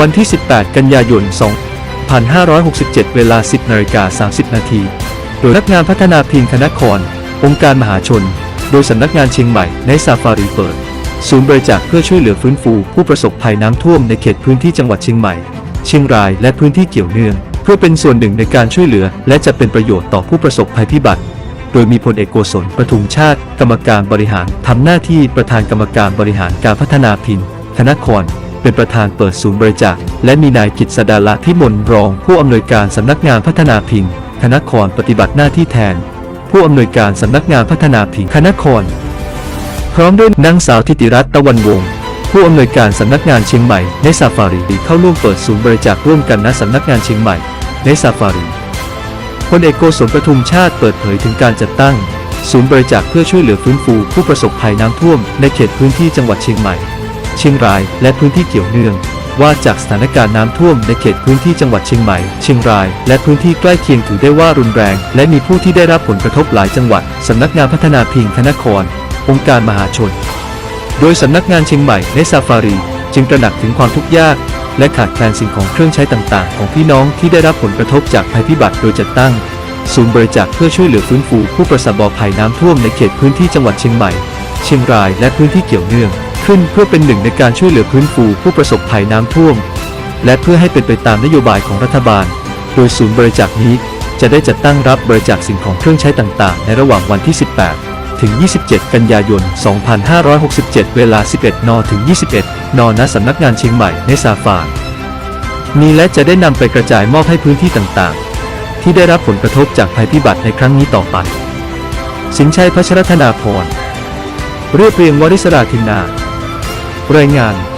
วันที่ 18 กันยายน 2567 เวลา 10นาฬิกา30 นาที โดยนักงานพัฒนาพิงคณะคร องค์การมหาชน โดยสำนักงานเชียงใหม่ในซาฟารีเปิด ศูนย์บริจาคเพื่อช่วยเหลือฟื้นฟูผู้ประสบภัยน้ำท่วมในเขตพื้นที่จังหวัดเชียงใหม่ เชียงรายและพื้นที่เกี่ยวเนื่อง เพื่อเป็นส่วนหนึ่งในการช่วยเหลือ และจะเป็นประโยชน์ต่อผู้ประสบภัยพิบัติ โดยมีพลเอกโกศลประทุมชาติ กรรมการบริหารทำหน้าที่ประธานกรรมการบริหารการพัฒนาพินธนคร เป็นประธานเปิดศูนย์บริจาค และมีนายกิตสดาละพิมลรอง ผู้อำนวยการสำนักงานพัฒนาพินธนครปฏิบัติหน้าที่แทน ผู้อำนวยการสำนักงานพัฒนาพินธนครพร้อมด้วยนางสาวทิติรัตน์ตะวันวงศ์ผู้อำนวยการสำนักงานเชียงใหม่ในซาฟารีเข้าร่วมเปิดศูนย์บริจาคร่วมกันณสำนักงานเชียงใหม่ในซาฟารีพลเอกโกศลประทุมชาติเปิดเผยถึงการจัดตั้ง ศูนย์บริจาคเพื่อช่วยเหลือฟื้นฟูผู้ประสบภัยน้ำท่วมในเขตพื้นที่จังหวัดเชียงใหม่ เชียงราย และพื้นที่เกี่ยวเนื่อง ว่าจากสถานการณ์น้ำท่วมในเขตพื้นที่จังหวัดเชียงใหม่ เชียงราย และพื้นที่ใกล้เคียงถือได้ว่ารุนแรง และมีผู้ที่ได้รับผลกระทบหลายจังหวัดสำนักงานพัฒนาพิงคณคร องค์การมหาชน โดยสำนักงานเชียงใหม่ในซาฟารี จึงตระหนักถึงความทุกข์ยากและขาดแคลนสิ่งของเครื่องใช้ต่างๆ ของพี่น้องที่ได้รับผลกระทบจากภัยพิบัติโดยจัดตั้ง ศูนย์บริจาคเพื่อช่วยเหลือฟื้นฟูผู้ประสบภัยน้ำท่วมในเขตพื้นที่จังหวัดเชียงใหม่ เชียงรายและพื้นที่เกี่ยวเนื่อง ขึ้นเพื่อเป็นหนึ่งในการช่วยเหลือฟื้นฟูผู้ประสบภัยน้ำท่วม และเพื่อให้เป็นไปตามนโยบายของรัฐบาล โดยศูนย์บริจาคนี้จะได้จัดตั้งรับบริจาคสิ่งของเครื่องใช้ต่างๆ ในระหว่างวันที่ 18 ถึง 27 กันยายน 2567 เวลา 11 น ถึง 21 น ณ สำนักงานเชียงใหม่ในซาฟาร์นี้และจะได้นำไปกระจายมอบให้พื้นที่ต่างๆ ที่ได้รับผลกระทบจากภัยพิบัติในครั้งนี้ต่อไป สินชัยพัชรธนาพรเรียบเรียงวริศราธินา รายงาน